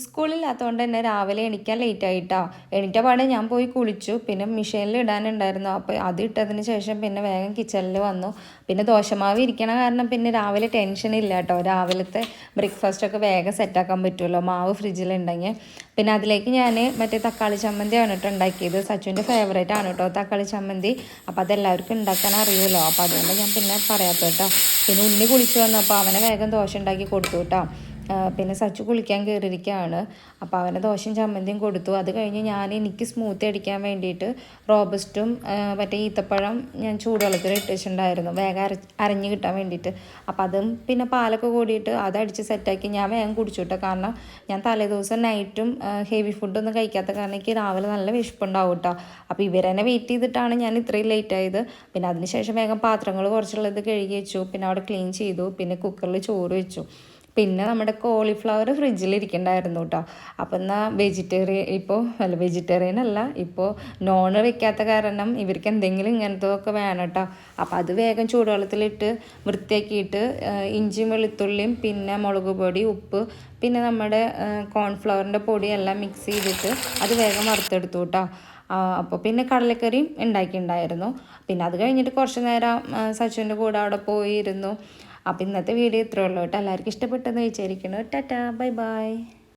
സ്കൂളില്ലാത്തതുകൊണ്ട് തന്നെ രാവിലെ എണീക്കാൻ ലേറ്റ് ആയിട്ടാ എണീറ്റ പാടെ ഞാൻ പോയി കുളിച്ചു. പിന്നെ മിഷീനിൽ ഇടാനുണ്ടായിരുന്നു. അപ്പോൾ അത് ഇട്ടതിന് ശേഷം പിന്നെ വേഗം കിച്ചണിൽ വന്നു. പിന്നെ ദോശമാവ് ഇരിക്കണ കാരണം പിന്നെ രാവിലെ ടെൻഷൻ ഇല്ല കേട്ടോ രാവിലത്തെ ബ്രേക്ക്ഫാസ്റ്റ് ഒക്കെ വേഗം സെറ്റാക്കാൻ പറ്റുമല്ലോ മാവ് ഫ്രിഡ്ജിലുണ്ടെങ്കിൽ പിന്നെ അതിലേക്ക് ഞാൻ മറ്റേ തക്കാളി ചമ്മന്തിയാണ് കേട്ടോ ഉണ്ടാക്കിയത്. സച്ചുവിന്റെ ഫേവറേറ്റ് ആണ് കേട്ടോ തക്കാളി ചമ്മന്തി. അപ്പോൾ അതെല്ലാവർക്കും ഉണ്ടാക്കാൻ അറിയുമല്ലോ അപ്പോൾ അതുകൊണ്ട് ഞാൻ പിന്നെ പറയാത്ത കേട്ടോ പിന്നെ ഉണ്ണി കുളിച്ച് വന്നപ്പോൾ അവനെ വേഗം ദോശ ഉണ്ടാക്കി കൊടുത്തു കേട്ടോ പിന്നെ സച്ചു കുളിക്കാൻ കയറിയിരിക്കുകയാണ്. അപ്പോൾ അവന് ദോശയും ചമ്മന്തിയും കൊടുത്തു. അത് കഴിഞ്ഞ് ഞാൻ എനിക്ക് സ്മൂത്തി അടിക്കാൻ വേണ്ടിയിട്ട് റോബസ്റ്റും മറ്റേ ഈത്തപ്പഴം ഞാൻ ചൂടുവെള്ളത്തിൽ ഇട്ട് വെച്ചിട്ടുണ്ടായിരുന്നു വേഗം അര അരഞ്ഞ് കിട്ടാൻ വേണ്ടിയിട്ട്. അപ്പോൾ അതും പിന്നെ പാലൊക്കെ കൂടിയിട്ട് അതടിച്ച് സെറ്റാക്കി ഞാൻ വേഗം കുടിച്ചു കേട്ടോ. കാരണം ഞാൻ തലേദിവസം നൈറ്റും ഹെവി ഫുഡൊന്നും കഴിക്കാത്ത കാരണം എനിക്ക് രാവിലെ നല്ല വിശപ്പുണ്ടാവും കേട്ടോ. അപ്പോൾ ഇവരെന്നെ വെയിറ്റ് ചെയ്തിട്ടാണ് ഞാൻ ഇത്രയും ലേറ്റ് ആയത്. പിന്നെ അതിനുശേഷം വേഗം പാത്രങ്ങൾ കുറച്ചുള്ളത് കഴുകി വെച്ചു. പിന്നെ അവിടെ ക്ലീൻ ചെയ്തു. പിന്നെ കുക്കറിൽ ചോറ് വെച്ചു. പിന്നെ നമ്മുടെ കോളിഫ്ലവർ ഫ്രിഡ്ജിൽ ഇരിക്കണ്ടായിരുന്നു കേട്ടോ അപ്പം എന്നാൽ വെജിറ്റേറിയൻ ഇപ്പോൾ അല്ല വെജിറ്റേറിയൻ അല്ല ഇപ്പോൾ നോൺ വെക്കാത്ത കാരണം ഇവർക്ക് എന്തെങ്കിലും ഇങ്ങനത്തെ ഒക്കെ വേണം കേട്ടോ അപ്പോൾ അത് വേഗം ചൂടുവെള്ളത്തിലിട്ട് വൃത്തിയാക്കിയിട്ട് ഇഞ്ചിയും വെളുത്തുള്ളിയും പിന്നെ മുളക് പൊടി ഉപ്പ് പിന്നെ നമ്മുടെ കോൺഫ്ലവറിന്റെ പൊടിയെല്ലാം മിക്സ് ചെയ്തിട്ട് അത് വേഗം വറുത്തെടുത്തു കേട്ടോ അപ്പോൾ പിന്നെ കടലക്കറിയും ഉണ്ടാക്കിയിട്ടുണ്ടായിരുന്നു. പിന്നെ അത് കഴിഞ്ഞിട്ട് കുറച്ച് നേരം സച്ചുവിന്റെ കൂടെ അവിടെ പോയിരുന്നു. അപ്പോൾ ഇന്നത്തെ വീഡിയോ ഇത്രയേ ഉള്ളൂ കേട്ടോ. എല്ലാവർക്കും ഇഷ്ടപ്പെട്ടെന്ന് വിചാരിക്കുന്നു. Tata bye bye.